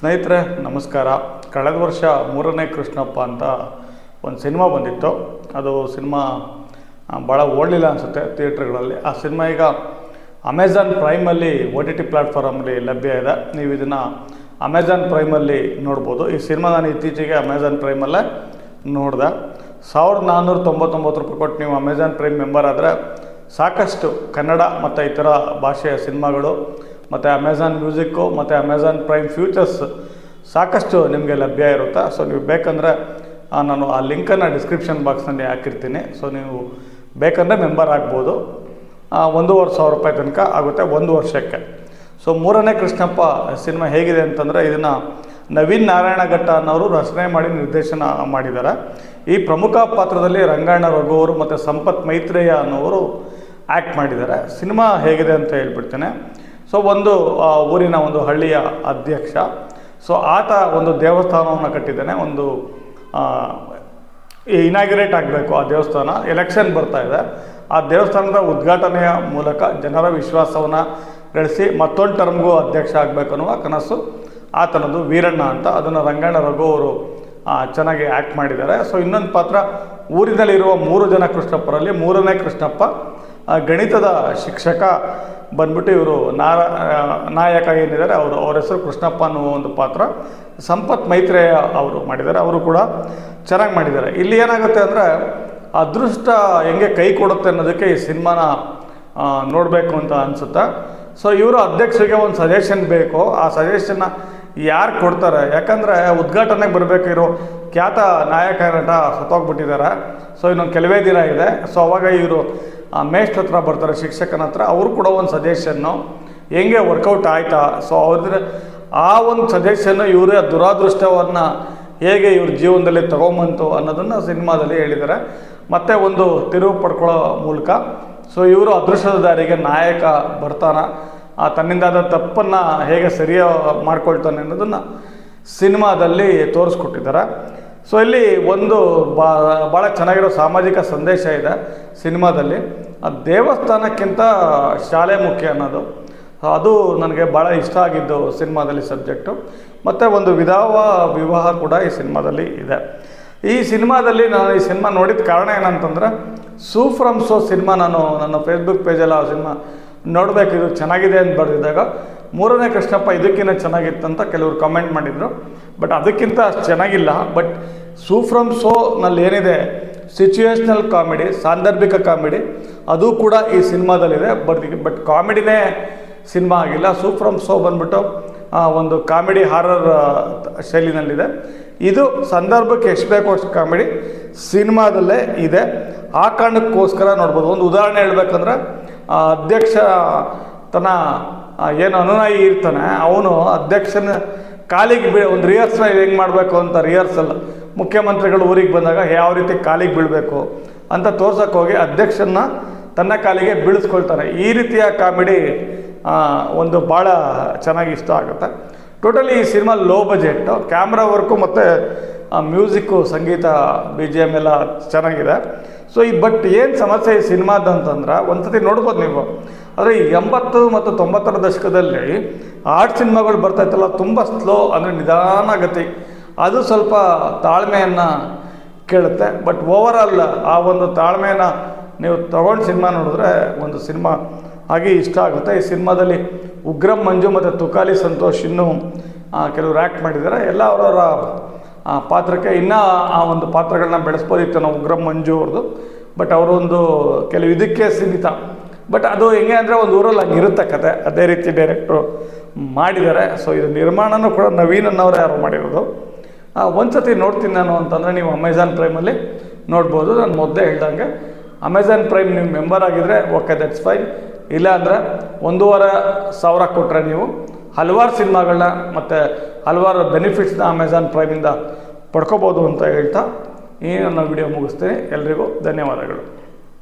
ಸ್ನೇಹಿತರೆ, ನಮಸ್ಕಾರ. ಕಳೆದ ವರ್ಷ ಮೂರನೇ ಕೃಷ್ಣಪ್ಪ ಅಂತ ಒಂದು ಸಿನಿಮಾ ಬಂದಿತ್ತು. ಅದು ಸಿನಿಮಾ ಭಾಳ ಓಡಲಿಲ್ಲ ಅನಿಸುತ್ತೆ ಥಿಯೇಟ್ರ್ಗಳಲ್ಲಿ. ಆ ಸಿನಿಮಾ ಈಗ ಅಮೆಝಾನ್ ಪ್ರೈಮಲ್ಲಿ ಒ ಟಿ ಟಿ ಪ್ಲ್ಯಾಟ್ಫಾರ್ಮಲ್ಲಿ ಲಭ್ಯ ಇದೆ. ನೀವು ಇದನ್ನು ಅಮೆಝಾನ್ ಪ್ರೈಮಲ್ಲಿ ನೋಡ್ಬೋದು. ಈ ಸಿನಿಮಾ ನಾನು ಇತ್ತೀಚೆಗೆ ಅಮೆಝಾನ್ ಪ್ರೈಮಲ್ಲೇ ನೋಡಿದೆ. ಸಾವಿರದ ನಾನ್ನೂರ ತೊಂಬತ್ತೊಂಬತ್ತು ರೂಪಾಯಿ ಕೊಟ್ಟು ನೀವು ಅಮೆಝಾನ್ ಪ್ರೈಮ್ ಮೆಂಬರ್ ಆದರೆ ಸಾಕಷ್ಟು ಕನ್ನಡ ಮತ್ತು ಇತರ ಭಾಷೆಯ ಸಿನಿಮಾಗಳು ಮತ್ತು ಅಮೆಝಾನ್ ಮ್ಯೂಸಿಕ್ಕು ಮತ್ತು ಅಮೆಝಾನ್ ಪ್ರೈಮ್ ಫ್ಯೂಚರ್ಸ್ ಸಾಕಷ್ಟು ನಿಮಗೆ ಲಭ್ಯ ಇರುತ್ತೆ? ಸೊ ನೀವು ಬೇಕಂದರೆ ನಾನು ಆ ಲಿಂಕನ್ನು ಡಿಸ್ಕ್ರಿಪ್ಷನ್ ಬಾಕ್ಸ್ನಲ್ಲಿ ಹಾಕಿರ್ತೀನಿ. ಸೊ ನೀವು ಬೇಕಂದರೆ ಮೆಂಬರ್ ಆಗ್ಬೋದು. ಒಂದೂವರೆ ಸಾವಿರ ರೂಪಾಯಿ ತನಕ ಆಗುತ್ತೆ ಒಂದು ವರ್ಷಕ್ಕೆ. ಸೊ ಮೂರನೇ ಕೃಷ್ಣಪ್ಪ ಸಿನಿಮಾ ಹೇಗಿದೆ ಅಂತಂದರೆ, ಇದನ್ನು ನವೀನ್ ನಾರಾಯಣ ಘಟ್ಟ ಅನ್ನೋರು ರಚನೆ ಮಾಡಿ ನಿರ್ದೇಶನ ಮಾಡಿದ್ದಾರೆ. ಈ ಪ್ರಮುಖ ಪಾತ್ರದಲ್ಲಿ ರಂಗಾಯಣ ರಘು ಅವರು ಮತ್ತು ಸಂಪತ್ ಮೈತ್ರೇಯ ಅನ್ನೋರು ಆ್ಯಕ್ಟ್ ಮಾಡಿದ್ದಾರೆ. ಸಿನಿಮಾ ಹೇಗಿದೆ ಅಂತ ಹೇಳ್ಬಿಡ್ತೇನೆ. ಸೊ ಒಂದು ಊರಿನ ಒಂದು ಹಳ್ಳಿಯ ಅಧ್ಯಕ್ಷ. ಸೊ ಆತ ಒಂದು ದೇವಸ್ಥಾನವನ್ನು ಕಟ್ಟಿದ್ದಾನೆ. ಒಂದು ಇನಾಗ್ರೇಟ್ ಆಗಬೇಕು ಆ ದೇವಸ್ಥಾನ. ಎಲೆಕ್ಷನ್ ಬರ್ತಾ ಇದೆ. ಆ ದೇವಸ್ಥಾನದ ಉದ್ಘಾಟನೆಯ ಮೂಲಕ ಜನರ ವಿಶ್ವಾಸವನ್ನು ಗಳಿಸಿ ಮತ್ತೊಂದು ಟರ್ಮ್ಗೂ ಅಧ್ಯಕ್ಷ ಆಗಬೇಕು ಅನ್ನುವ ಕನಸು ಆತನದು. ವೀರಣ್ಣ ಅಂತ. ಅದನ್ನು ರಂಗಣ್ಣ ರಘು ಅವರು ಚೆನ್ನಾಗಿ ಆ್ಯಕ್ಟ್ ಮಾಡಿದ್ದಾರೆ. ಸೊ ಇನ್ನೊಂದು ಪಾತ್ರ, ಊರಿನಲ್ಲಿರುವ ಮೂರು ಜನ ಕೃಷ್ಣಪ್ಪರಲ್ಲಿ. ಮೂರನೇ ಕೃಷ್ಣಪ್ಪ ಗಣಿತದ ಶಿಕ್ಷಕ ಬಂದ್ಬಿಟ್ಟು ಇವರು ನಾರ ನಾಯಕ ಏನಿದ್ದಾರೆ, ಅವರು ಅವ್ರ ಹೆಸರು ಕೃಷ್ಣಪ್ಪ ಅನ್ನೋ ಒಂದು ಪಾತ್ರ. ಸಂಪತ್ ಮೈತ್ರೇಯ ಅವರು ಮಾಡಿದ್ದಾರೆ, ಅವರು ಕೂಡ ಚೆನ್ನಾಗಿ ಮಾಡಿದ್ದಾರೆ. ಇಲ್ಲಿ ಏನಾಗುತ್ತೆ ಅಂದರೆ, ಅದೃಷ್ಟ ಹೆಂಗೆ ಕೈ ಕೊಡುತ್ತೆ ಅನ್ನೋದಕ್ಕೆ ಈ ಸಿನಿಮಾನ ನೋಡಬೇಕು ಅಂತ ಅನಿಸುತ್ತೆ. ಸೊ ಇವರು ಅಧ್ಯಕ್ಷರಿಗೆ ಒಂದು ಸಜೆಷನ್ ಬೇಕು. ಆ ಸಜೆಷನ್ನ ಯಾರು ಕೊಡ್ತಾರೆ? ಯಾಕಂದರೆ ಉದ್ಘಾಟನೆಗೆ ಬರಬೇಕಿರೋ ಖ್ಯಾತ ನಾಯಕ ನಟ ಸತ್ತೋಗ್ಬಿಟ್ಟಿದ್ದಾರೆ ಸೊ ಇನ್ನೊಂದು ಕೆಲವೇ ದಿನ ಇದೆ. ಸೊ ಅವಾಗ ಇವರು ಮೇಸ್ಟ್ ಹತ್ರ ಬರ್ತಾರೆ, ಶಿಕ್ಷಕನ ಹತ್ರ. ಅವರು ಕೂಡ ಒಂದು ಸಜೆಷನ್ನು. ಹೆಂಗೆ ವರ್ಕೌಟ್ ಆಯಿತಾ? ಸೊ ಅವ್ರ ಆ ಒಂದು ಸಜೆಷನ್ನು ಇವರೇ ದುರಾದೃಷ್ಟವನ್ನು ಹೇಗೆ ಇವ್ರ ಜೀವನದಲ್ಲಿ ತಗೊಂಬಂತು ಅನ್ನೋದನ್ನು ಸಿನಿಮಾದಲ್ಲಿ ಹೇಳಿದ್ದಾರೆ ಮತ್ತು ಒಂದು ತಿರುವು ಪಡ್ಕೊಳ್ಳೋ ಮೂಲಕ. ಸೊ ಇವರು ಅದೃಷ್ಟದ ದಾರಿಗೆ ನಾಯಕ ಬರ್ತಾನ. ಆ ತನ್ನಿಂದಾದ ತಪ್ಪನ್ನು ಹೇಗೆ ಸರಿಯ ಮಾಡ್ಕೊಳ್ತಾನೆ ಅನ್ನೋದನ್ನು ಸಿನಿಮಾದಲ್ಲಿ ತೋರಿಸ್ಕೊಟ್ಟಿದ್ದಾರೆ. ಸೊ ಇಲ್ಲಿ ಒಂದು ಭಾಳ ಚೆನ್ನಾಗಿರೋ ಸಾಮಾಜಿಕ ಸಂದೇಶ ಇದೆ ಸಿನಿಮಾದಲ್ಲಿ. ಆ ದೇವಸ್ಥಾನಕ್ಕಿಂತ ಶಾಲೆ ಮುಖ್ಯ ಅನ್ನೋದು. ಅದು ನನಗೆ ಭಾಳ ಇಷ್ಟ ಆಗಿದ್ದು ಸಿನಿಮಾದಲ್ಲಿ ಸಬ್ಜೆಕ್ಟು. ಮತ್ತು ಒಂದು ವಿಧಾವ ವಿವಾಹ ಕೂಡ ಈ ಸಿನಿಮಾದಲ್ಲಿ ಇದೆ. ಈ ಸಿನಿಮಾದಲ್ಲಿ ನಾನು ಈ ಸಿನಿಮಾ ನೋಡಿದ ಕಾರಣ ಏನಂತಂದರೆ, ಸೂ ಫ್ರಮ್ ಸೋ ಸಿನಿಮಾ ನಾನು ನನ್ನ ಫೇಸ್ಬುಕ್ ಪೇಜಲ್ಲಿ ಆ ಸಿನಿಮಾ ನೋಡಬೇಕು, ಇದು ಚೆನ್ನಾಗಿದೆ ಅಂತ ಬರೆದಿದ್ದಾಗ ಮೂರನೇ ಕೃಷ್ಣಪ್ಪ ಇದಕ್ಕಿಂತ ಚೆನ್ನಾಗಿತ್ತಂತ ಕೆಲವರು ಕಮೆಂಟ್ ಮಾಡಿದರು. ಬಟ್ ಅದಕ್ಕಿಂತ ಅಷ್ಟು ಚೆನ್ನಾಗಿಲ್ಲ. ಬಟ್ ಸೂ ಫ್ರಮ್ ಸೋನಲ್ಲಿ ಏನಿದೆ ಸಿಚುವೇಷ್ನಲ್ ಕಾಮಿಡಿ ಸಾಂದರ್ಭಿಕ ಕಾಮಿಡಿ ಅದು ಕೂಡ ಈ ಸಿನಿಮಾದಲ್ಲಿದೆ ಬಟ್ ಬಟ್ ಕಾಮಿಡಿನೇ ಸಿನಿಮಾ ಆಗಿಲ್ಲ. ಸೂ ಫ್ರಮ್ ಸೋ ಬಂದ್ಬಿಟ್ಟು ಒಂದು ಕಾಮಿಡಿ ಹಾರರ್ ಶೈಲಿನಲ್ಲಿದೆ. ಇದು ಸಂದರ್ಭಕ್ಕೆ ಎಷ್ಟು ಬೇಕೋ ಅಷ್ಟು ಕಾಮಿಡಿ ಸಿನಿಮಾದಲ್ಲೇ ಇದೆ. ಆ ಕಾರಣಕ್ಕೋಸ್ಕರ ನೋಡ್ಬೋದು. ಒಂದು ಉದಾಹರಣೆ ಹೇಳ್ಬೇಕಂದ್ರೆ ಅಧ್ಯಕ್ಷ ತನ್ನ ಏನು ಅನುನಾಯಿ ಇರ್ತಾನೆ, ಅವನು ಅಧ್ಯಕ್ಷನ ಕಾಲಿಗೆ ಬೀ ಒಂದು ರಿಹರ್ಸಲ್ ಹೆಂಗೆ ಮಾಡಬೇಕು ಅಂತ ರಿಹರ್ಸಲ್ ಮುಖ್ಯಮಂತ್ರಿಗಳು ಊರಿಗೆ ಬಂದಾಗ ಯಾವ ರೀತಿ ಕಾಲಿಗೆ ಬೀಳಬೇಕು ಅಂತ ತೋರ್ಸಕ್ಕೆ ಹೋಗಿ ಅಧ್ಯಕ್ಷನ ತನ್ನ ಕಾಲಿಗೆ ಬೀಳಿಸ್ಕೊಳ್ತಾರೆ ಈ ರೀತಿಯ ಕಾಮಿಡಿ ಒಂದು ಭಾಳ ಚೆನ್ನಾಗಿ ಇಷ್ಟ ಆಗುತ್ತೆ. ಟೋಟಲಿ ಈ cinema low budget camera work ಮತ್ತು ಮ್ಯೂಸಿಕ್ಕು ಸಂಗೀತ ಬಿ ಜಿ ಎಂ ಎಲ್ಲ ಚೆನ್ನಾಗಿದೆ. ಸೊ ಈ ಬಟ್ ಏನು ಸಮಸ್ಯೆ ಈ ಸಿನಿಮಾದ ಅಂತಂದ್ರೆ ಒಂದು ಸತಿ ನೋಡ್ಬೋದು ನೀವು. ಆದರೆ ಈ ಎಂಬತ್ತು ಮತ್ತು ತೊಂಬತ್ತರ ದಶಕದಲ್ಲಿ ಆರ್ಟ್ ಸಿನಿಮಾಗಳು ಬರ್ತಾಯಿತ್ತಲ್ಲ, ತುಂಬ ಸ್ಲೋ ಅಂದರೆ ನಿಧಾನ ಗತಿ. ಅದು ಸ್ವಲ್ಪ ತಾಳ್ಮೆಯನ್ನು ಕೇಳುತ್ತೆ. ಬಟ್ ಓವರಾಲ್ ಆ ಒಂದು ತಾಳ್ಮೆಯನ್ನು ನೀವು ತಗೊಂಡು ಸಿನಿಮಾ ನೋಡಿದ್ರೆ ಒಂದು ಸಿನಿಮಾ ಹಾಗೆ ಇಷ್ಟ ಆಗುತ್ತೆ. ಈ ಸಿನಿಮಾದಲ್ಲಿ ಉಗ್ರಂ, ಮಂಜು ಮತ್ತು ತುಕಾಲಿ ಸಂತೋಷ್ ಇನ್ನೂ ಕೆಲವರು ಆ್ಯಕ್ಟ್ ಮಾಡಿದ್ದಾರೆ. ಎಲ್ಲ ಅವರವರ ಆ, ಪಾತ್ರಕ್ಕೆ ಇನ್ನೂ ಆ ಒಂದು ಪಾತ್ರಗಳನ್ನ ಬೆಳೆಸ್ಬೋದಿತ್ತು ನಾವು ಉಗ್ರ ಮಂಜು ಅವ್ರದ್ದು ಬಟ್ ಅವರೊಂದು ಕೆಲವು ಇದಕ್ಕೆ ಸೀಮಿತ. ಬಟ್ ಅದು ಹೆಂಗೆ ಅಂದರೆ ಒಂದು ಊರಲ್ಲಿ ಹಂಗೆ ಇರುತ್ತೆ ಕತೆ. ಅದೇ ರೀತಿ ಡೈರೆಕ್ಟ್ರು ಮಾಡಿದ್ದಾರೆ. ಸೊ ಇದು ನಿರ್ಮಾಣನೂ ಕೂಡ ನವೀನ್ ಅನ್ನೋರು ಯಾರು ಮಾಡಿರೋದು. ಒಂದು ಸತಿ ನೋಡ್ತೀನಿ ನಾನು ಅಂತಂದರೆ ನೀವು ಅಮೆಝಾನ್ ಪ್ರೈಮಲ್ಲಿ ನೋಡ್ಬೋದು. ನಾನು ಮೊದಲೇ ಹೇಳ್ದಂಗೆ ಅಮೆಝಾನ್ ಪ್ರೈಮ್ ನೀವು ಮೆಂಬರ್ ಆಗಿದ್ದರೆ ಓಕೆ ದಟ್ಸ್ ಫೈನ್ ಇಲ್ಲ ಅಂದರೆ ಒಂದೂವರೆ ಸಾವಿರ ಕೊಟ್ಟರೆ ನೀವು ಹಲವಾರು ಸಿನಿಮಾಗಳನ್ನ ಮತ್ತು ಹಲವಾರು ಬೆನಿಫಿಟ್ಸ್ನ ಅಮೆಝಾನ್ ಪ್ರೈಮಿಂದ ಪಡ್ಕೋಬೋದು ಅಂತ ಹೇಳ್ತಾ ಈ ನನ್ನ ವಿಡಿಯೋ ಮುಗಿಸ್ತೀನಿ. ಎಲ್ರಿಗೂ ಧನ್ಯವಾದಗಳು.